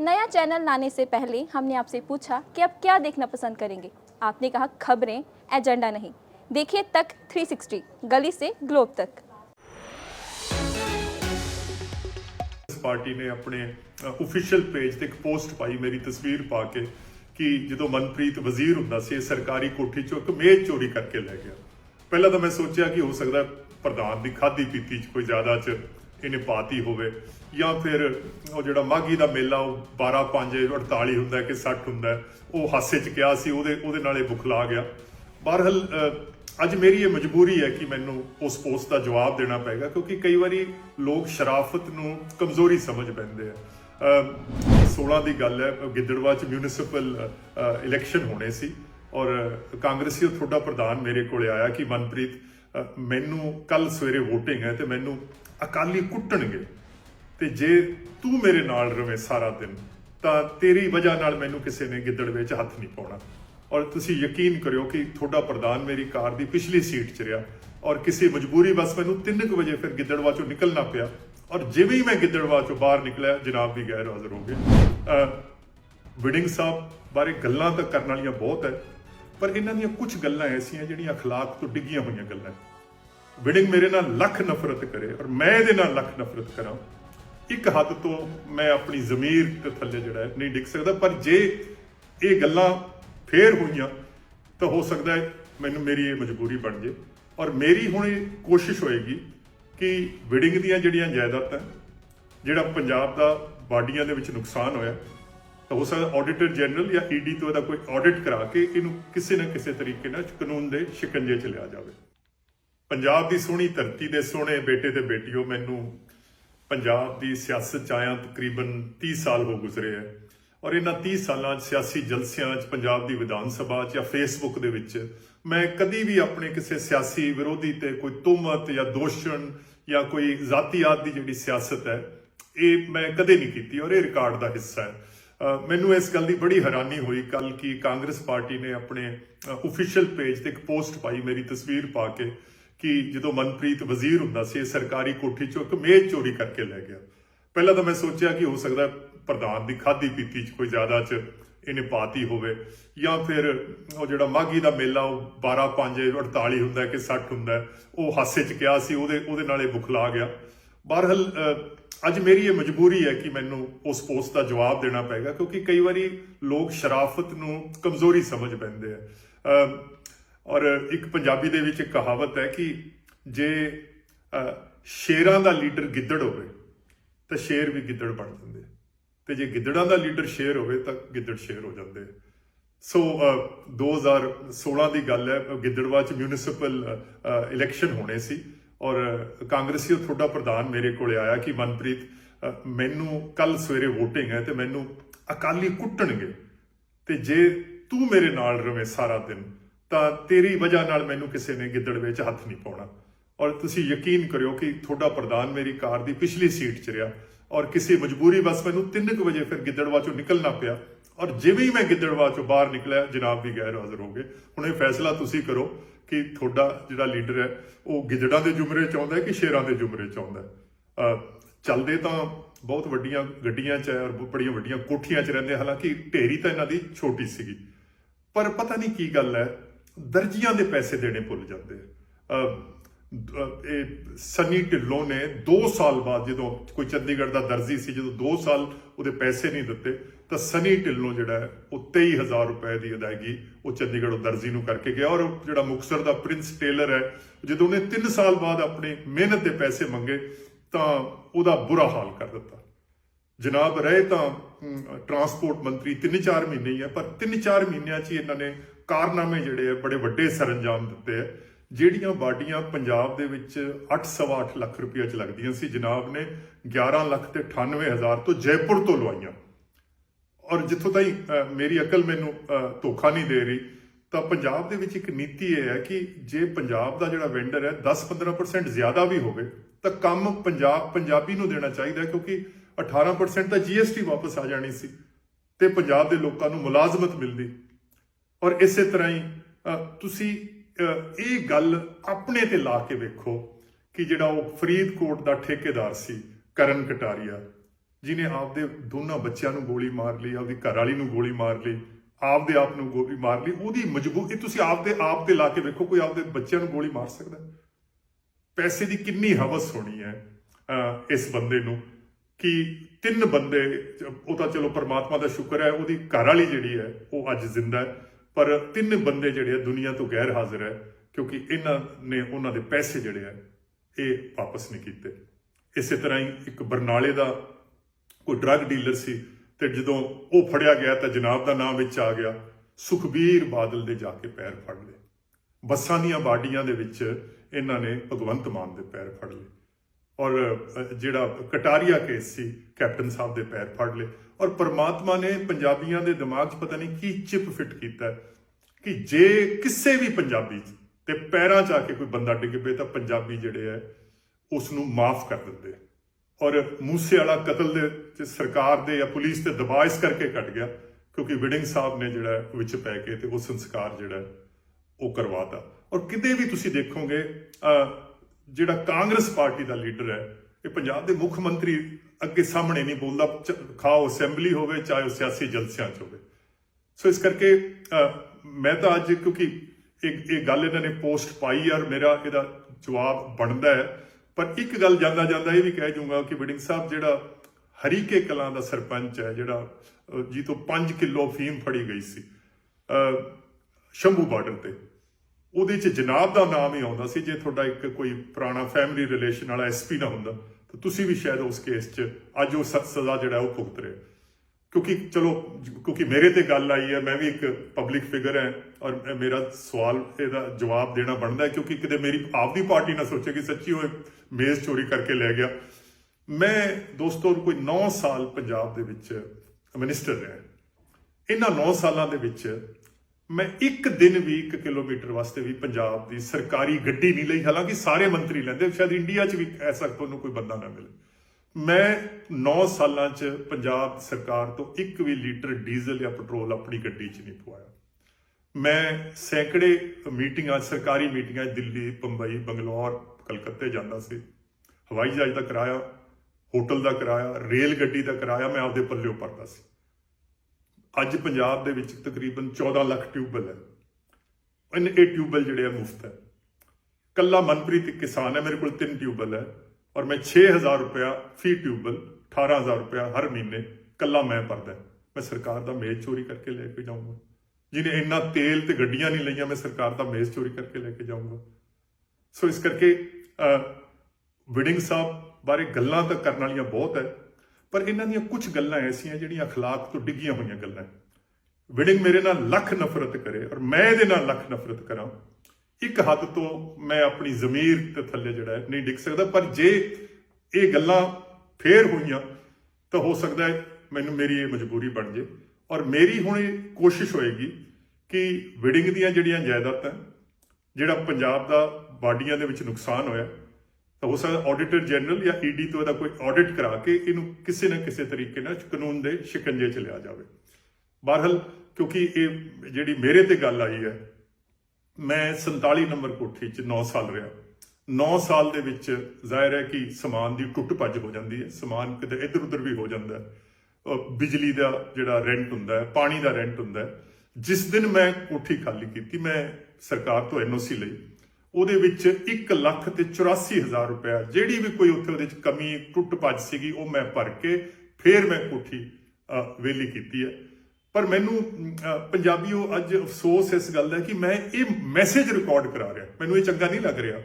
नया चैनल लाने से पहले हमने आपसे पूछा कि आप क्या देखना पसंद करेंगे आपने कहा खबरें एजेंडा नहीं देखिए तक 360 गली से ग्लोब तक ਇਸ ਪਾਰਟੀ ਨੇ ਆਪਣੇ ਅਫੀਸ਼ੀਅਲ ਪੇਜ ਤੇ ਇੱਕ ਪੋਸਟ ਪਾਈ ਮੇਰੀ ਤਸਵੀਰ ਪਾ ਕੇ ਕਿ ਜਦੋਂ ਮਨਪ੍ਰੀਤ ਵਜ਼ੀਰ ਹੁੰਦਾ ਸੀ ਇਹ ਸਰਕਾਰੀ ਕੋਠੀ ਚੋਂ ਇੱਕ ਮੇਜ਼ ਚੋਰੀ ਕਰਕੇ ਲੈ ਗਿਆ ਪਹਿਲਾਂ ਤਾਂ ਮੈਂ ਸੋਚਿਆ ਕਿ ਹੋ ਸਕਦਾ ਪ੍ਰਧਾਨ ਦੀ ਖਾਦੀ ਪੀਤੀ ਚ ਕੋਈ ਜ਼ਿਆਦਾ ਚ ਇਹਨੇ ਪਾਤੀ ਹੋਵੇ ਜਾਂ ਫਿਰ ਉਹ ਜਿਹੜਾ ਮਾਗੀ ਦਾ ਮੇਲਾ ਉਹ 12 5 48 ਹੁੰਦਾ ਕਿ 60 ਹੁੰਦਾ ਉਹ ਹਾਸੇ ਚ ਕਿਹਾ ਸੀ ਉਹਦੇ ਉਹਦੇ ਨਾਲ ਇਹ ਬੁਖਲਾ ਗਿਆ। ਬਹਰਹਾਲ ਅੱਜ ਮੇਰੀ ਇਹ ਮਜਬੂਰੀ ਹੈ ਕਿ ਮੈਨੂੰ ਉਸ ਪੋਸਟ ਦਾ ਜਵਾਬ ਦੇਣਾ ਪਏਗਾ ਕਿਉਂਕਿ ਕਈ ਵਾਰੀ ਲੋਕ ਸ਼ਰਾਫਤ ਨੂੰ ਕਮਜ਼ੋਰੀ ਸਮਝ ਪੈਂਦੇ ਆ। ਅ, 16 ਦੀ ਗੱਲ ਹੈ ਗਿੱਦੜਵਾ ਚ ਮਿਊਨਿਸਪਲ ਇਲੈਕਸ਼ਨ ਹੋਣੇ ਸੀ ਔਰ ਕਾਂਗਰਸੀ ਤੁਹਾਡਾ ਪ੍ਰਧਾਨ ਮੇਰੇ ਕੋਲ ਆਇਆ ਕਿ ਮਨਪ੍ਰੀਤ ਮੈਨੂੰ ਕੱਲ ਸਵੇਰੇ VOTING ਹੈ ਤੇ ਮੈਨੂੰ ਅਕਾਲੀ ਕੁੱਟਣਗੇ ਤੇ ਜੇ ਤੂੰ ਮੇਰੇ ਨਾਲ ਰਵੇਂ ਸਾਰਾ ਦਿਨ ਤਾਂ ਤੇਰੀ ਵਜ੍ਹਾ ਨਾਲ ਮੈਨੂੰ ਕਿਸੇ ਨੇ ਗਿੱਦੜ ਵਿੱਚ ਹੱਥ ਨਹੀਂ ਪਾਉਣਾ ਔਰ ਤੁਸੀਂ ਯਕੀਨ ਕਰਿਓ ਕਿ ਤੁਹਾਡਾ ਪ੍ਰਧਾਨ ਮੇਰੀ ਕਾਰ ਦੀ ਪਿਛਲੀ ਸੀਟ 'ਚ ਰਿਹਾ ਔਰ ਕਿਸੇ ਮਜਬੂਰੀ ਬਸ ਮੈਨੂੰ 3:00 ਵਜੇ ਫਿਰ ਗਿੱਦੜਵਾ ਚੋਂ ਨਿਕਲਣਾ ਪਿਆ ਔਰ ਜਿਵੇਂ ਹੀ ਮੈਂ ਗਿੱਦੜਵਾ ਚੋਂ ਬਾਹਰ ਨਿਕਲਿਆ ਜਨਾਬ ਵੀ ਗੈਰ ਹਾਜ਼ਰ ਹੋ ਗਏ ਅਹ, ਵਿਡਿੰਗ ਸਾਹਿਬ ਬਾਰੇ ਗੱਲਾਂ ਤਾਂ ਕਰਨ ਵਾਲੀਆਂ ਬਹੁਤ ਹੈ ਪਰ ਇਹਨਾਂ ਦੀਆਂ ਕੁਝ ਗੱਲਾਂ ਐਸੀਆਂ ਜਿਹੜੀਆਂ اخلاق ਤੋਂ ਡਿੱਗੀਆਂ ਹੋਈਆਂ ਗੱਲਾਂ ਹੈ। ਵਿਡਿੰਗ ਮੇਰੇ ਨਾਲ ਲੱਖ ਨਫ਼ਰਤ ਕਰੇ ਔਰ ਮੈਂ ਇਹਦੇ ਨਾਲ ਲੱਖ ਨਫ਼ਰਤ ਕਰਾਂ, ਇੱਕ ਹੱਦ ਤੋਂ ਮੈਂ ਆਪਣੀ ਜ਼ਮੀਰ ਤੇ ਥੱਲੇ ਜਿਹੜਾ ਨਹੀਂ ਡਿੱਗ ਸਕਦਾ, ਪਰ ਜੇ ਇਹ ਗੱਲਾਂ ਫੇਰ ਹੋਈਆਂ, ਤਾਂ ਹੋ ਸਕਦਾ ਹੈ ਮੈਨੂੰ ਮੇਰੀ ਇਹ ਮਜਬੂਰੀ ਬਣ ਜੇ ਔਰ ਮੇਰੀ ਹੁਣ ਇਹ ਕੋਸ਼ਿਸ਼ ਹੋਏਗੀ ਕਿ ਵਿਡਿੰਗ ਦੀਆਂ ਜਿਹੜੀਆਂ ਜਾਇਦਾਦਾਂ, ਜਿਹੜਾ ਪੰਜਾਬ ਦਾ ਬਾਡੀਆਂ ਦੇ ਵਿੱਚ ਨੁਕਸਾਨ ਹੋਇਆ, ਤਾਂ ਹੋ ਸਕਦਾ ਆਡੀਟਰ ਜਨਰਲ ਜਾਂ ਈਡੀ ਤੋਂ ਇਹਦਾ ਕੋਈ ਆਡਿਟ ਕਰਾ ਕੇ ਇਹਨੂੰ ਕਿਸੇ ਨਾ ਕਿਸੇ ਤਰੀਕੇ ਨਾਲ ਕਾਨੂੰਨ ਦੇ ਸ਼ਿਕੰਜੇ 'ਚ ਲਿਆ ਜਾਵੇ। ਪੰਜਾਬ ਦੀ ਸੋਹਣੀ ਧਰਤੀ ਦੇ ਸੋਹਣੇ ਬੇਟੇ ਤੇ ਬੇਟੀਓ, ਮੈਨੂੰ ਪੰਜਾਬ ਦੀ ਸਿਆਸਤ ਚ ਆਇਆ ਤਕਰੀਬਨ 30 ਸਾਲ ਹੋ ਗੁਜ਼ਰੇ ਹੈ ਔਰ ਇਹਨਾਂ 30 ਸਾਲਾਂ 'ਚ ਸਿਆਸੀ ਜਲਸਿਆਂ 'ਚ ਪੰਜਾਬ ਦੀ ਵਿਧਾਨ ਸਭਾ 'ਚ ਜਾਂ ਫੇਸਬੁੱਕ ਦੇ ਵਿੱਚ ਮੈਂ ਕਦੀ ਵੀ ਆਪਣੇ ਕਿਸੇ ਸਿਆਸੀ ਵਿਰੋਧੀ ਤੇ ਕੋਈ ਤੁਹਮਤ ਜਾਂ ਦੋਸ਼ਣ ਜਾਂ ਕੋਈ ਜ਼ਾਤੀਆਤ ਦੀ ਜਿਹੜੀ ਸਿਆਸਤ ਹੈ ਇਹ ਮੈਂ ਕਦੇ ਨਹੀਂ ਕੀਤੀ ਔਰ ਇਹ ਰਿਕਾਰਡ ਦਾ ਹਿੱਸਾ ਹੈ ਮੈਨੂੰ ਇਸ ਗੱਲ ਦੀ ਬੜੀ ਹੈਰਾਨੀ ਹੋਈ ਕੱਲ ਕਿ ਕਾਂਗਰਸ ਪਾਰਟੀ ਨੇ ਆਪਣੇ ਅਫੀਸ਼ੀਅਲ ਪੇਜ ਤੇ ਇੱਕ ਪੋਸਟ ਪਾਈ, ਮੇਰੀ ਤਸਵੀਰ ਪਾ ਕੇ। ਕਿ ਜਦੋਂ ਮਨਪ੍ਰੀਤ ਵਜ਼ੀਰ ਹੁੰਦਾ ਸੀ, ਇਹ ਸਰਕਾਰੀ ਕੋਠੀ ਚੋਂ ਇੱਕ ਮੇਜ਼ ਚੋਰੀ ਕਰਕੇ ਲੈ ਗਿਆ। ਪਹਿਲਾਂ ਤਾਂ ਮੈਂ ਸੋਚਿਆ ਕਿ ਹੋ ਸਕਦਾ ਪ੍ਰਧਾਨ ਦੀ ਖਾਦੀ ਪੀਤੀ ਚ ਕੋਈ ਜ਼ਿਆਦਾ ਚ ਇਹਨੇ ਪਾਤੀ ਹੋਵੇ, ਜਾਂ ਫਿਰ ਉਹ ਜਿਹੜਾ ਮਾਗੀ ਦਾ ਮੇਲਾ, ਉਹ 12 5 48 ਹੁੰਦਾ ਕਿ 60 ਹੁੰਦਾ, ਉਹ ਹਾਸੇ ਚ ਕਿਹਾ ਸੀ, ਉਹਦੇ ਉਹਦੇ ਨਾਲ ਇਹ ਬੁਖਲਾ ਗਿਆ। ਬਹਰਹਾਲ ਅੱਜ ਮੇਰੀ ਇਹ ਮਜਬੂਰੀ ਹੈ ਕਿ ਮੈਨੂੰ ਉਸ ਪੋਸਟ ਦਾ ਜਵਾਬ ਦੇਣਾ ਪਏਗਾ, ਕਿਉਂਕਿ ਕਈ ਵਾਰੀ ਲੋਕ ਸ਼ਰਾਫਤ ਨੂੰ ਕਮਜ਼ੋਰੀ ਸਮਝ ਪੈਂਦੇ ਆ। ਔਰ ਇੱਕ ਪੰਜਾਬੀ ਦੇ ਵਿੱਚ ਕਹਾਵਤ ਹੈ ਕਿ ਜੇ ਸ਼ੇਰਾਂ ਦਾ ਲੀਡਰ ਗਿੱਦੜ ਹੋਵੇ ਤਾਂ ਸ਼ੇਰ ਵੀ ਗਿੱਦੜ ਬਣ ਜਾਂਦੇ ਆ। ਤੇ ਜੇ ਗਿੱਦੜਾਂ ਦਾ ਲੀਡਰ ਸ਼ੇਰ ਹੋਵੇ ਤਾਂ ਗਿੱਦੜ ਸ਼ੇਰ ਹੋ ਜਾਂਦੇ ਆ। ਸੋ ਅ, 2016 ਦੀ ਗੱਲ ਹੈ ਅ, ਗਿੱਦੜਵਾ ਚ ਮਿਊਨਿਸਪਲ ਇਲੈਕਸ਼ਨ ਹੋਣੇ ਸੀ ਔਰ ਕਾਂਗਰਸੀ ਤੁਹਾਡਾ ਪ੍ਰਧਾਨ ਮੇਰੇ ਕੋਲੇ ਆਇਆ ਕਿ ਮਨਪ੍ਰੀਤ ਮੈਨੂੰ ਕੱਲ ਸਵੇਰੇ VOTING ਹੈ ਤੇ ਮੈਨੂੰ ਅਕਾਲੀ ਕੁੱਟਣਗੇ ਤੇ ਜੇ ਤੂੰ ਮੇਰੇ ਨਾਲ ਰਵੇਂ ਸਾਰਾ ਦਿਨ ਤਾਂ ਤੇਰੀ ਵਜ੍ਹਾ ਨਾਲ ਮੈਨੂੰ ਕਿਸੇ ਨੇ ਗਿੱਦੜ ਵਿੱਚ ਹੱਥ ਨਹੀਂ ਪਾਉਣਾ। ਔਰ ਤੁਸੀਂ ਯਕੀਨ ਕਰਿਓ ਕਿ ਤੁਹਾਡਾ ਪ੍ਰਧਾਨ ਮੇਰੀ ਕਾਰ ਦੀ ਪਿਛਲੀ ਸੀਟ 'ਚ ਰਿਹਾ ਔਰ ਕਿਸੇ ਮਜਬੂਰੀ ਬਸ ਮੈਨੂੰ 3:00 ਵਜੇ ਫਿਰ ਗਿੱਦੜਵਾ ਚੋਂ ਨਿਕਲਣਾ ਪਿਆ। ਔਰ ਜਿਵੇਂ ਹੀ ਮੈਂ ਗਿੱਦੜਵਾ ਚੋਂ ਬਾਹਰ ਨਿਕਲਿਆ, ਜਨਾਬ ਵੀ ਗੈਰ ਹਾਜ਼ਰ ਹੋ ਗਏ। ਹੁਣ ਇਹ ਫੈਸਲਾ ਤੁਸੀਂ ਕਰੋ ਕਿ ਤੁਹਾਡਾ ਜਿਹੜਾ ਲੀਡਰ ਹੈ, ਉਹ ਗਿੱਦੜਾਂ ਦੇ ਜੁਮਰੇ 'ਚ ਆਉਂਦਾ ਹੈ ਕਿ ਸ਼ੇਰਾਂ ਦੇ ਜੁਮਰੇ 'ਚ ਆਉਂਦਾ ਹੈ? ਅਹ ਚੱਲਦੇ ਤਾਂ ਬਹੁਤ ਵੱਡੀਆਂ ਗੱਡੀਆਂ 'ਚ ਹੈ ਔਰ ਬੜੀਆਂ ਵੱਡੀਆਂ ਕੋਠੀਆਂ 'ਚ ਰਹਿੰਦੇ ਹਾਲਾਂਕਿ ਢੇਰੀ ਤਾਂ ਇਹਨਾਂ ਦੀ ਛੋਟੀ ਸੀਗੀ। ਪਰ ਪਤਾ ਨਹੀਂ ਕੀ ਗੱਲ ਹੈ ਦਰਜੀਆਂ ਦੇ ਪੈਸੇ ਦੇਣੇ ਭੁੱਲ ਜਾਂਦੇ ਇਹ ਸਨੀ ਢਿੱਲੋਂ ਨੇ 2 ਸਾਲ ਬਾਅਦ ਜਦੋਂ ਕੋਈ ਚੰਡੀਗੜ੍ਹ ਦਾ ਦਰਜੀ ਸੀ ਜਦੋਂ 2 ਸਾਲ ਉਹਦੇ ਪੈਸੇ ਨਹੀਂ ਦਿੱਤੇ ਤਾਂ ਸਨੀ ਢਿੱਲੋਂ ਜਿਹੜਾ ਹੈ, ਉਹ 23000 ਰੁਪਏ ਦੀ ਅਦਾਇਗੀ ਉਹ ਚੰਡੀਗੜ੍ਹ ਦਰਜੀ ਨੂੰ ਕਰਕੇ ਗਿਆ ਔਰ ਜਿਹੜਾ ਮੁਕਸਰ ਦਾ ਪ੍ਰਿੰਸ ਟੇਲਰ ਹੈ ਜਦੋਂ ਉਹਨੇ 3 ਸਾਲ ਬਾਅਦ ਆਪਣੀ ਮਿਹਨਤ ਦੇ ਪੈਸੇ ਮੰਗੇ ਤਾਂ ਉਹਦਾ ਬੁਰਾ ਹਾਲ ਕਰ ਦਿੱਤਾ। ਜਨਾਬ ਰਹੇ ਤਾਂ ਟਰਾਂਸਪੋਰਟ ਮੰਤਰੀ 3-4 ਮਹੀਨੇ ਹੀ ਹੈ ਪਰ 3-4 ਮਹੀਨਿਆਂ 'ਚ ਹੀ ਇਹਨਾਂ ਨੇ ਕਾਰਨਾਮੇ ਜਿਹੜੇ ਆ, ਬੜੇ ਵੱਡੇ ਸਰੰਜਾਮ ਦਿੱਤੇ ਆ, ਜਿਹੜੀਆਂ ਬਾਡੀਆਂ ਪੰਜਾਬ ਦੇ ਵਿੱਚ 8.8 ਲੱਖ ਰੁਪਏ 'ਚ ਲੱਗਦੀਆਂ ਸੀ, ਜਨਾਬ ਨੇ 11 ਲੱਖ ਤੇ 98 ਹਜ਼ਾਰ ਤੋਂ ਜੈਪੁਰ ਤੋਂ ਲਵਾਈਆਂ। ਔਰ ਜਿੱਥੋਂ ਤਾਈ ਮੇਰੀ ਅਕਲ ਮੈਨੂੰ ਧੋਖਾ ਨਹੀਂ ਦੇ ਰਹੀ, ਤਾਂ ਪੰਜਾਬ ਦੇ ਵਿੱਚ ਇੱਕ ਨੀਤੀ ਇਹ ਹੈ ਕਿ ਜੇ ਪੰਜਾਬ ਦਾ ਜਿਹੜਾ ਵੈਂਡਰ ਹੈ 10-15% ਜ਼ਿਆਦਾ ਵੀ ਹੋਵੇ, ਤਾਂ ਕੰਮ ਪੰਜਾਬ, ਪੰਜਾਬੀ ਨੂੰ ਦੇਣਾ ਚਾਹੀਦਾ ਕਿਉਂਕਿ 18% ਤਾਂ GST ਵਾਪਸ ਆ ਜਾਣੀ ਸੀ, ਤੇ ਪੰਜਾਬ ਦੇ ਲੋਕਾਂ ਨੂੰ ਮੁਲਾਜ਼ਮਤ ਮਿਲਦੀ। ਔਰ ਇਸੇ ਤਰ੍ਹਾਂ ਹੀ ਤੁਸੀਂ ਇਹ ਗੱਲ ਆਪਣੇ ਤੇ ਲਾ ਕੇ ਵੇਖੋ ਕਿ ਜਿਹੜਾ ਉਹ ਫਰੀਦਕੋਟ ਦਾ ਠੇਕੇਦਾਰ ਸੀ, ਕਰਨ ਕਟਾਰੀਆ ਜਿਨੇ ਆਪਦੇ ਦੋਨਾਂ ਬੱਚਿਆਂ ਨੂੰ ਗੋਲੀ ਮਾਰ ਲਈ, ਆਪਦੀ ਘਰ ਵਾਲੀ ਨੂੰ ਗੋਲੀ ਮਾਰ ਲਈ, ਆਪਦੇ ਆਪ ਨੂੰ ਗੋਲੀ ਮਾਰ ਲਈ, ਉਹਦੀ ਮਜਬੂਰੀ ਤੁਸੀਂ ਆਪਦੇ ਆਪ ਤੇ ਲਾ ਕੇ ਵੇਖੋ, ਕੋਈ ਆਪਦੇ ਬੱਚਿਆਂ ਨੂੰ ਗੋਲੀ ਮਾਰ ਸਕਦਾ। ਪੈਸੇ ਦੀ ਕਿੰਨੀ ਹਵਸ ਹੋਣੀ ਹੈ ਇਸ ਬੰਦੇ ਨੂੰ, ਕਿ ਤਿੰਨ ਬੰਦੇ, ਉਹ ਤਾਂ ਚਲੋ ਪਰਮਾਤਮਾ ਦਾ ਸ਼ੁਕਰ ਹੈ, ਉਹਦੀ ਘਰ ਵਾਲੀ ਜਿਹੜੀ ਹੈ, ਉਹ ਅੱਜ ਜ਼ਿੰਦਾ ਹੈ। ਪਰ ਤਿੰਨ ਬੰਦੇ ਜਿਹੜੇ ਆ ਦੁਨੀਆ ਤੋਂ ਗੈਰ ਹਾਜ਼ਰ ਹੈ, ਕਿਉਂਕਿ ਇਹਨਾਂ ਨੇ ਉਹਨਾਂ ਦੇ ਪੈਸੇ ਜਿਹੜੇ ਆ, ਇਹ ਵਾਪਸ ਨਹੀਂ ਕੀਤੇ। ਇਸੇ ਤਰ੍ਹਾਂ ਹੀ ਇੱਕ ਬਰਨਾਲੇ ਦਾ ਕੋਈ ਡਰੱਗ ਡੀਲਰ ਸੀ ਤੇ ਜਦੋਂ ਉਹ ਫੜਿਆ ਗਿਆ ਤਾਂ ਜਨਾਬ ਦਾ ਨਾਮ ਵਿੱਚ ਆ ਗਿਆ, ਸੁਖਬੀਰ ਬਾਦਲ ਦੇ ਜਾ ਕੇ ਪੈਰ ਫੜ ਲਏ। ਬੱਸਾਂ ਦੀਆਂ ਬਾਡੀਆਂ ਦੇ ਵਿੱਚ ਇਹਨਾਂ ਨੇ ਭਗਵੰਤ ਮਾਨ ਦੇ ਪੈਰ ਫੜ ਲਏ। ਔਰ ਜਿਹੜਾ ਕਟਾਰੀਆ ਕੇਸ ਸੀ, ਕੈਪਟਨ ਸਾਹਿਬ ਦੇ ਪੈਰ ਫੜ ਲਏ। ਔਰ ਪਰਮਾਤਮਾ ਨੇ ਪੰਜਾਬੀਆਂ ਦੇ ਦਿਮਾਗ 'ਚ ਪਤਾ ਨਹੀਂ ਕੀ ਚਿਪ ਫਿੱਟ ਕੀਤਾ ਕਿ ਜੇ ਕਿਸੇ ਵੀ ਪੰਜਾਬੀ 'ਚ ਤੇ ਪੈਰਾਂ 'ਚ ਆ ਕੇ ਕੋਈ ਬੰਦਾ ਡਿੱਗ ਪਏ ਤਾਂ ਪੰਜਾਬੀ ਜਿਹੜੇ ਹੈ ਉਸ ਨੂੰ ਮਾਫ ਕਰ ਦਿੰਦੇ ਔਰ ਮੂਸੇ ਵਾਲਾ ਕਤਲ ਦੇ ਚ ਸਰਕਾਰ ਦੇ ਜਾਂ ਪੁਲਿਸ ਤੇ ਦਬਾਅ ਇਸ ਕਰਕੇ ਕੱਟ ਗਿਆ ਕਿਉਂਕਿ ਵਿਡਿੰਗ ਸਾਹਿਬ ਨੇ ਜਿਹੜਾ ਵਿੱਚ ਪੈ ਕੇ ਤੇ ਉਹ ਸੰਸਕਾਰ ਜਿਹੜਾ ਹੈ, ਉਹ ਕਰਵਾਤਾ ਔਰ ਕਿਤੇ ਵੀ ਤੁਸੀਂ ਦੇਖੋਗੇ ਜਿਹੜਾ ਕਾਂਗਰਸ ਪਾਰਟੀ ਦਾ ਲੀਡਰ ਹੈ ਇਹ ਪੰਜਾਬ ਦੇ ਮੁੱਖ ਮੰਤਰੀ ਅੱਗੇ ਸਾਹਮਣੇ ਨਹੀਂ ਬੋਲਦਾ ਚ- ਖਾਓ ਅਸੈਂਬਲੀ ਹੋਵੇ ਚਾਹੇ ਉਹ ਸਿਆਸੀ ਜਲਸਿਆਂ 'ਚ ਹੋਵੇ। ਸੋ ਇਸ ਕਰਕੇ ਮੈਂ ਤਾਂ ਅੱਜ ਕਿਉਂਕਿ ਇਹ ਇਹ ਗੱਲ ਇਹਨਾਂ ਨੇ ਪੋਸਟ ਪਾਈ ਔਰ ਮੇਰਾ ਇਹਦਾ ਜਵਾਬ ਬਣਦਾ ਹੈ। ਪਰ ਇੱਕ ਗੱਲ ਜਾਂਦਾ ਜਾਂਦਾ ਇਹ ਵੀ ਕਹਿ ਜੂੰਗਾ ਕਿ ਵਡਿੰਗ ਸਾਹਿਬ ਜਿਹੜਾ ਹਰੀਕੇ ਕਲਾਂ ਦਾ ਸਰਪੰਚ ਹੈ ਜਿਹੜਾ ਅਹ, ਜੀ ਤੋਂ 5 ਕਿਲੋ ਫੀਮ ਫੜੀ ਗਈ ਸੀ ਸ਼ੰਭੂ ਬਾਰਡਰ ਤੇ। ਉਹਦੇ ਚ ਜਨਾਬ ਦਾ ਨਾਮ ਹੀ ਆਉਂਦਾ ਸੀ, ਜੇ ਤੁਹਾਡਾ ਇੱਕ ਕੋਈ ਪੁਰਾਣਾ ਫੈਮਿਲੀ ਰਿਲੇਸ਼ਨ ਵਾਲਾ ਐਸਪੀ ਨਾ ਹੁੰਦਾ, ਤਾਂ ਤੁਸੀਂ ਵੀ ਸ਼ਾਇਦ ਉਸ ਕੇਸ 'ਚ ਅੱਜ ਉਹ ਸ- ਸਜ਼ਾ ਜਿਹੜਾ ਉਹ ਭੁਗਤ ਰਹੇ ਕਿਉਂਕਿ ਚਲੋ, ਕਿਉਂਕਿ ਮੇਰੇ ਤੇ ਗੱਲ ਆਈ ਹੈ, ਮੈਂ ਵੀ ਇੱਕ ਪਬਲਿਕ ਫਿਗਰ ਹੈ, ਔਰ ਮੇਰਾ ਸਵਾਲ ਇਹਦਾ ਜਵਾਬ ਦੇਣਾ ਬਣਦਾ ਹੈ, ਕਿਉਂਕਿ ਕਿਤੇ ਮੇਰੀ ਆਪਦੀ ਪਾਰਟੀ ਨਾ ਸੋਚੇ ਕਿ ਸੱਚੀ ਉਹ ਮੇਜ਼ ਚੋਰੀ ਕਰਕੇ ਲੈ ਗਿਆ। ਮੈਂ ਦੋਸਤੋ, ਕੋਈ 9 ਸਾਲ ਪੰਜਾਬ ਦੇ ਵਿੱਚ ਮਿਨਿਸਟਰ ਰਿਹਾ। ਇਹਨਾਂ 9 ਸਾਲਾਂ ਦੇ ਵਿੱਚ ਮੈਂ ਇੱਕ ਦਿਨ ਵੀ 1 ਕਿਲੋਮੀਟਰ ਵਾਸਤੇ ਵੀ ਪੰਜਾਬ ਦੀ ਸਰਕਾਰੀ ਗੱਡੀ ਨਹੀਂ ਲਈ। ਹਾਲਾਂਕਿ ਸਾਰੇ ਮੰਤਰੀ ਲੈਂਦੇ, ਸ਼ਾਇਦ ਇੰਡੀਆ 'ਚ ਵੀ ਐਸਾ ਤੁਹਾਨੂੰ ਕੋਈ ਬੰਦਾ ਨਾ ਮਿਲੇ। ਮੈਂ 9 ਸਾਲਾਂ 'ਚ ਪੰਜਾਬ ਸਰਕਾਰ ਤੋਂ ਇੱਕ ਵੀ ਲੀਟਰ ਡੀਜ਼ਲ ਜਾਂ ਪੈਟਰੋਲ ਆਪਣੀ ਗੱਡੀ 'ਚ ਨਹੀਂ ਪਵਾਇਆ। ਮੈਂ ਸੈਂਕੜੇ ਮੀਟਿੰਗਾਂ, ਸਰਕਾਰੀ ਮੀਟਿੰਗਾਂ ਦਿੱਲੀ, ਬੰਬਈ, ਬੰਗਲੌਰ, ਕਲਕੱਤੇ ਜਾਂਦਾ ਸੀ। ਹਵਾਈ ਜਹਾਜ਼ ਦਾ ਕਿਰਾਇਆ, ਹੋਟਲ ਦਾ ਕਿਰਾਇਆ, ਰੇਲ ਗੱਡੀ ਦਾ ਕਿਰਾਇਆ ਮੈਂ ਆਪਦੇ ਪੱਲਿਓਂ ਭਰਦਾ ਸੀ। ਅੱਜ ਪੰਜਾਬ ਦੇ ਵਿੱਚ ਤਕਰੀਬਨ 14 ਲੱਖ ਟਿਊਬਲ ਹੈ। ਇਹਨ ਇਹ ਟਿਊਬਲ ਜਿਹੜੇ ਆ ਮੁਫਤ ਹੈ। ਕੱਲਾ ਮਨਪ੍ਰੀਤ ਇੱਕ ਕਿਸਾਨ ਹੈ, ਮੇਰੇ ਕੋਲ ਤਿੰਨ ਟਿਊਬਲ ਹੈ ਔਰ ਮੈਂ 6000 ਰੁਪਇਆ ਫੀ ਟਿਊਬਲ 18000 ਰੁਪਇਆ ਹਰ ਮਹੀਨੇ ਕੱਲਾ ਮੈਂ ਭਰਦਾ ਮੈਂ ਸਰਕਾਰ ਦਾ ਮੇਜ਼ ਚੋਰੀ ਕਰਕੇ ਲੈ ਕੇ ਜਾਊਂਗਾ। ਜਿਹਨੇ ਇੰਨਾ ਤੇਲ ਤੇ ਗੱਡੀਆਂ ਨਹੀਂ ਲਈਆਂ, ਮੈਂ ਸਰਕਾਰ ਦਾ ਮੇਜ਼ ਚੋਰੀ ਕਰਕੇ ਲੈ ਕੇ ਜਾਊਂਗਾ। ਸੋ ਇਸ ਕਰਕੇ ਵਿਡਿੰਗ ਸਾਹਿਬ ਬਾਰੇ ਗੱਲਾਂ ਤਾਂ ਕਰਨ ਵਾਲੀਆਂ ਬਹੁਤ ਹੈ ਪਰ ਇਹਨਾਂ ਦੀਆਂ ਕੁਝ ਗੱਲਾਂ ਐਸੀਆਂ ਜਿਹੜੀਆਂ اخلاق ਤੋਂ ਡਿੱਗੀਆਂ ਹੋਈਆਂ ਗੱਲਾਂ ਹੈ। ਵਿਡਿੰਗ ਮੇਰੇ ਨਾਲ ਲੱਖ ਨਫ਼ਰਤ ਕਰੇ ਔਰ ਮੈਂ ਇਹਦੇ ਨਾਲ ਲੱਖ ਨਫ਼ਰਤ ਕਰਾਂ ਇੱਕ ਹੱਦ ਤੋਂ ਮੈਂ ਆਪਣੀ ਜ਼ਮੀਰ ਤੇ ਥੱਲੇ ਜਿਹੜਾ ਹੈ ਨਹੀਂ ਡਿੱਗ ਸਕਦਾ ਪਰ ਜੇ ਇਹ ਗੱਲਾਂ ਫੇਰ ਹੋਈਆਂ ਤਾਂ ਹੋ ਸਕਦਾ ਹੈ ਮੈਨੂੰ ਮੇਰੀ ਇਹ ਮਜਬੂਰੀ ਬਣ ਜੇ ਔਰ ਮੇਰੀ ਹੁਣ ਇਹ ਕੋਸ਼ਿਸ਼ ਹੋਏਗੀ ਕਿ ਵਿਡਿੰਗ ਦੀਆਂ ਜਿਹੜੀਆਂ ਜਾਇਦਾਦਾਂ ਜਿਹੜਾ ਪੰਜਾਬ ਦਾ ਬਾਡੀਆਂ ਦੇ ਵਿੱਚ ਨੁਕਸਾਨ ਹੋਇਆ ਤਾਂ ਹੋ ਸਕਦਾ ਆਡੀਟਰ ਜਨਰਲ ਜਾਂ ਈਡੀ ਤੋਂ ਇਹਦਾ ਕੋਈ ਆਡਿਟ ਕਰਾ ਕੇ ਇਹਨੂੰ ਕਿਸੇ ਨਾ ਕਿਸੇ ਤਰੀਕੇ ਨਾਲ ਕਾਨੂੰਨ ਦੇ ਸ਼ਿਕੰਜੇ 'ਚ ਲਿਆ ਜਾਵੇ। ਬਹਰਹਾਲ, ਕਿਉਂਕਿ ਇਹ ਜਿਹੜੀ ਮੇਰੇ ਤੇ ਗੱਲ ਆਈ ਹੈ, ਮੈਂ 47 ਨੰਬਰ ਕੋਠੀ 'ਚ 9 ਸਾਲ ਰਿਹਾ। 9 ਸਾਲ ਦੇ ਵਿੱਚ ਜ਼ਾਹਿਰ ਹੈ ਕਿ ਸਮਾਨ ਦੀ ਟੁੱਟ ਭੱਜ ਹੋ ਜਾਂਦੀ ਹੈ, ਸਮਾਨ ਕਿਤੇ ਇੱਧਰ ਉੱਧਰ ਵੀ ਹੋ ਜਾਂਦਾ ਹੈ। ਬਿਜਲੀ ਦਾ ਜਿਹੜਾ ਰੈਂਟ ਹੁੰਦਾ ਹੈ, ਪਾਣੀ ਦਾ ਰੈਂਟ ਹੁੰਦਾ ਹੈ। ਜਿਸ ਦਿਨ ਮੈਂ ਕੋਠੀ ਖਾਲੀ ਕੀਤੀ, ਮੈਂ ਸਰਕਾਰ ਤੋਂ ਐਨਓਸੀ ਲਈ। ਉਹਦੇ ਵਿੱਚ 1 ਲੱਖ ਤੇ 84 ਹਜ਼ਾਰ ਰੁਪਇਆ। ਜਿਹੜੀ ਵੀ ਕੋਈ ਉੱਥੇ ਉਹਦੇ ਵਿੱਚ ਕਮੀ ਟੁੱਟ ਭੱਜ ਸੀਗੀ ਉਹ ਮੈਂ ਭਰ ਕੇ ਫੇਰ ਮੈਂ ਕੋਠੀ ਅਹ, ਵੇਲੀ ਕੀਤੀ ਹੈ। ਪਰ ਮੈਨੂੰ ਅਮ, ਅਹ, ਪੰਜਾਬੀਓ ਅੱਜ ਅਫਸੋਸ ਇਸ ਗੱਲ ਦਾ ਕਿ ਮੈਂ ਇਹ ਮੈਸੇਜ ਰਿਕਾਰਡ ਕਰਾ ਰਿਹਾ। ਮੈਨੂੰ ਇਹ ਚੰਗਾ ਨਹੀਂ ਲੱਗ ਰਿਹਾ।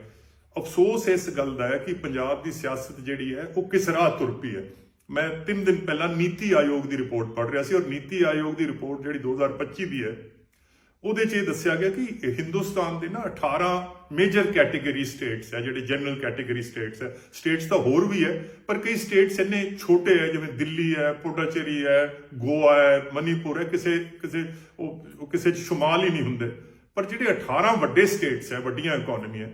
ਅਫਸੋਸ ਇਸ ਗੱਲ ਦਾ ਹੈ ਕਿ ਪੰਜਾਬ ਦੀ ਸਿਆਸਤ ਜਿਹੜੀ ਹੈ ਉਹ ਕਿਸ ਰਾਹ ਤੁਰ ਪਈ ਹੈ। ਮੈਂ 3 ਦਿਨ ਪਹਿਲਾਂ ਨੀਤੀ ਆਯੋਗ ਦੀ ਰਿਪੋਰਟ ਪੜ੍ਹ ਰਿਹਾ ਸੀ ਔਰ ਨੀਤੀ ਆਯੋਗ ਦੀ ਰਿਪੋਰਟ ਜਿਹੜੀ 2025 ਦੀ ਹੈ ਉਹਦੇ 'ਚ ਇਹ ਦੱਸਿਆ ਗਿਆ ਕਿ ਹਿੰਦੁਸਤਾਨ ਦੇ ਨਾ 18 ਮੇਜਰ ਕੈਟਾਗਰੀ ਸਟੇਟਸ ਹੈ ਜਿਹੜੇ ਜਨਰਲ ਕੈਟਾਗਰੀ ਸਟੇਟਸ ਹੈ ਸਟੇਟਸ ਤਾਂ ਹੋਰ ਵੀ ਹੈ ਪਰ ਕਈ ਸਟੇਟਸ ਇੰਨੇ ਛੋਟੇ ਹੈ ਜਿਵੇਂ ਦਿੱਲੀ ਹੈ ਪੁਡੂਚੇਰੀ ਹੈ ਗੋਆ ਹੈ ਮਨੀਪੁਰ ਹੈ ਕਿਸੇ ਕਿਸੇ, ਉਹ ਕਿਸੇ 'ਚ ਸ਼ੁਮਾਲ ਹੀ ਨਹੀਂ ਹੁੰਦੇ। ਪਰ ਜਿਹੜੇ 18 ਵੱਡੇ ਸਟੇਟਸ ਹੈ ਵੱਡੀਆਂ ਇਕਨੋਮੀਆਂ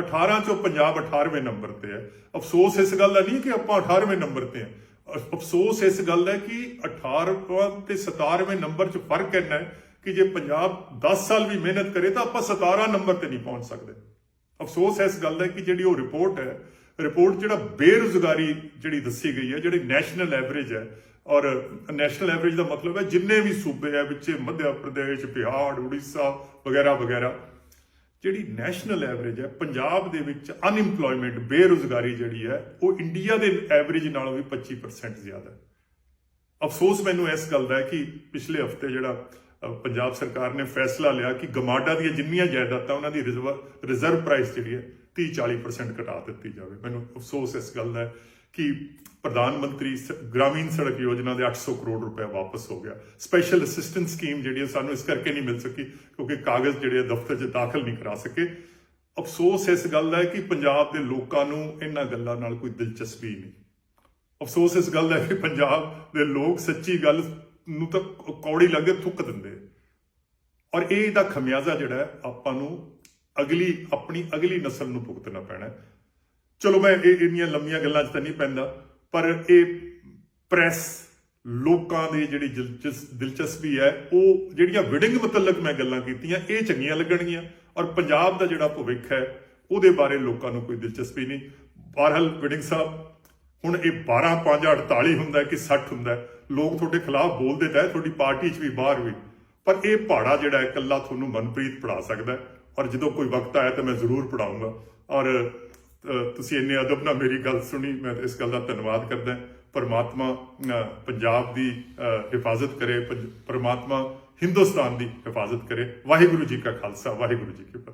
18 ਚੋਂ ਪੰਜਾਬ 18ਵੇਂ ਨੰਬਰ ਤੇ ਹੈ ਅਫਸੋਸ ਇਸ ਗੱਲ ਦਾ ਨਹੀਂ ਕਿ ਆਪਾਂ 18ਵੇਂ ਨੰਬਰ ਤੇ ਹਾਂ ਅਫਸੋਸ ਇਸ ਗੱਲ ਦਾ ਕਿ 18ਵਾਂ ਤੇ 17ਵੇਂ ਨੰਬਰ 'ਚ ਫ਼ਰਕ ਇੰਨਾ ਹੈ ਕਿ ਜੇ ਪੰਜਾਬ 10 ਸਾਲ ਵੀ ਮਿਹਨਤ ਕਰੇ ਤਾਂ ਆਪਾਂ 17 ਨੰਬਰ ਤੇ ਨਹੀਂ ਪਹੁੰਚ ਸਕਦੇ। ਅਫਸੋਸ ਇਸ ਗੱਲ ਦਾ ਕਿ ਜਿਹੜੀ ਉਹ ਰਿਪੋਰਟ ਹੈ, ਰਿਪੋਰਟ ਜਿਹੜਾ ਬੇਰੁਜ਼ਗਾਰੀ ਜਿਹੜੀ ਦੱਸੀ ਗਈ ਹੈ, ਜਿਹੜੀ ਨੈਸ਼ਨਲ ਐਵਰੇਜ ਹੈ, ਔਰ ਨੈਸ਼ਨਲ ਐਵਰੇਜ ਦਾ ਮਤਲਬ ਹੈ ਜਿੰਨੇ ਵੀ ਸੂਬੇ ਹੈ, ਵਿੱਚ ਮੱਧ ਪ੍ਰਦੇਸ਼, ਬਿਹਾਰ, ਉੜੀਸਾ ਵਗੈਰਾ ਵਗੈਰਾ, ਜਿਹੜੀ ਨੈਸ਼ਨਲ ਐਵਰੇਜ ਹੈ, ਪੰਜਾਬ ਦੇ ਵਿੱਚ ਅਨਇੰਪਲੋਇਮੈਂਟ ਬੇਰੁਜ਼ਗਾਰੀ ਜਿਹੜੀ ਹੈ, ਉਹ ਇੰਡੀਆ ਦੇ ਐਵਰੇਜ ਨਾਲੋਂ ਵੀ 25% ਜ਼ਿਆਦਾ ਹੈ। ਅਫਸੋਸ ਮੈਨੂੰ ਇਸ ਗੱਲ ਦਾ ਹੈ ਕਿ ਪਿਛਲੇ ਹਫ਼ਤੇ ਜਿਹੜਾ ਪੰਜਾਬ ਸਰਕਾਰ ਨੇ ਫੈਸਲਾ ਲਿਆ ਕਿ ਗਮਾਡਾ ਦੀਆਂ ਜਿੰਨੀਆਂ ਜਾਇਦਾਦਾਂ ਉਹਨਾਂ ਦੀ ਰਿਜ਼ਰਵ ਰਿਜ਼ਰਵ ਪ੍ਰਾਈਸ ਜਿਹੜੀ ਹੈ 30 40% ਘਟਾ ਦਿੱਤੀ ਜਾਵੇ। ਮੈਨੂੰ ਅਫਸੋਸ ਇਸ ਗੱਲ ਦਾ ਹੈ ਕਿ ਪ੍ਰਧਾਨ ਮੰਤਰੀ ਸ- ਗ੍ਰਾਮੀਣ ਸੜਕ ਯੋਜਨਾ ਦੇ 800 ਕਰੋੜ ਰੁਪਏ ਵਾਪਸ ਹੋ ਗਿਆ। ਸਪੈਸ਼ਲ ਅਸਿਸਟੈਂਟ ਸਕੀਮ ਜਿਹੜੀ ਹੈ ਸਾਨੂੰ ਇਸ ਕਰਕੇ ਨਹੀਂ ਮਿਲ ਸਕੀ ਕਿਉਂਕਿ ਕਾਗਜ਼ ਜਿਹੜੇ ਦਫ਼ਤਰ 'ਚ ਦਾਖਲ ਨਹੀਂ ਕਰਾ ਸਕੇ। ਅਫਸੋਸ ਇਸ ਗੱਲ ਦਾ ਹੈ ਕਿ ਪੰਜਾਬ ਦੇ ਲੋਕਾਂ ਨੂੰ ਇਹਨਾਂ ਗੱਲਾਂ ਨਾਲ ਕੋਈ ਦਿਲਚਸਪੀ ਨਹੀਂ। ਅਫਸੋਸ ਇਸ ਗੱਲ ਦਾ ਹੈ ਕਿ ਪੰਜਾਬ ਦੇ ਲੋਕ ਸੱਚੀ ਗੱਲ ਨੂੰ ਤਾਂ ਕੌੜੀ ਲੱਗਦੇ ਥੁੱਕ ਦਿੰਦੇ। ਔਰ ਇਹ ਦਾ ਖਮਿਆਜ਼ਾ ਜਿਹੜਾ ਆਪਾਂ ਨੂੰ ਅਗਲੀ, ਆਪਣੀ ਅਗਲੀ ਨਸਲ ਨੂੰ ਭੁਗਤਣਾ ਪੈਣਾ ਚਲੋ ਮੈਂ ਇਹ ਇੰਨੀਆਂ ਲੰਮੀਆਂ ਗੱਲਾਂ 'ਚ ਤਾਂ ਨਹੀਂ ਪੈਂਦਾ, ਪਰ ਇਹ ਪ੍ਰੈਸ ਲੋਕਾਂ ਦੀ ਜਿਹੜੀ ਦਿਲਚਸ- ਦਿਲਚਸਪੀ ਹੈ, ਉਹ ਜਿਹੜੀਆਂ ਵਿਡਿੰਗ ਮੁਤਲਕ ਮੈਂ ਗੱਲਾਂ ਕੀਤੀਆਂ, ਇਹ ਚੰਗੀਆਂ ਲੱਗਣਗੀਆਂ। ਔਰ ਪੰਜਾਬ ਦਾ ਜਿਹੜਾ ਭਵਿੱਖ ਹੈ, ਉਹਦੇ ਬਾਰੇ ਲੋਕਾਂ ਨੂੰ ਕੋਈ ਦਿਲਚਸਪੀ ਨਹੀਂ। ਬਹਰਹਾਲ ਵਿਡਿੰਗ ਸਾਹਿਬ ਹੁਣ ਇਹ 12 5 48 ਹੁੰਦਾ ਕਿ 60 ਹੁੰਦਾ ਲੋਕ ਤੁਹਾਡੇ ਖਿਲਾਫ ਬੋਲਦੇ ਤਾਂ ਤੁਹਾਡੀ ਪਾਰਟੀ 'ਚ ਵੀ ਬਾਹਰ ਵੀ। ਪਰ ਇਹ ਪਹਾੜਾ ਜਿਹੜਾ ਹੈ, ਇਕੱਲਾ ਤੁਹਾਨੂੰ ਮਨਪ੍ਰੀਤ ਪੜਾ ਸਕਦਾ ਔਰ ਜਦੋਂ ਕੋਈ ਵਕਤ ਆਇਆ ਤਾਂ ਮੈਂ ਜ਼ਰੂਰ ਪੜਾਉਂਗਾ ਔਰ ਤੁਸੀਂ ਇੰਨੇ ਅਦਬ ਨਾਲ ਮੇਰੀ ਗੱਲ ਸੁਣੀ, ਮੈਂ ਇਸ ਗੱਲ ਦਾ ਧੰਨਵਾਦ ਕਰਦਾ ਪਰਮਾਤਮਾ ਪੰਜਾਬ ਦੀ ਹਿਫਾਜ਼ਤ ਕਰੇ, ਪੰਜ- ਪਰਮਾਤਮਾ ਹਿੰਦੁਸਤਾਨ ਦੀ ਹਿਫਾਜ਼ਤ ਕਰੇ। ਵਾਹਿਗੁਰੂ ਜੀ ਕਾ ਖਾਲਸਾ, ਵਾਹਿਗੁਰੂ ਜੀ ਕੀ ਫਤਿਹ।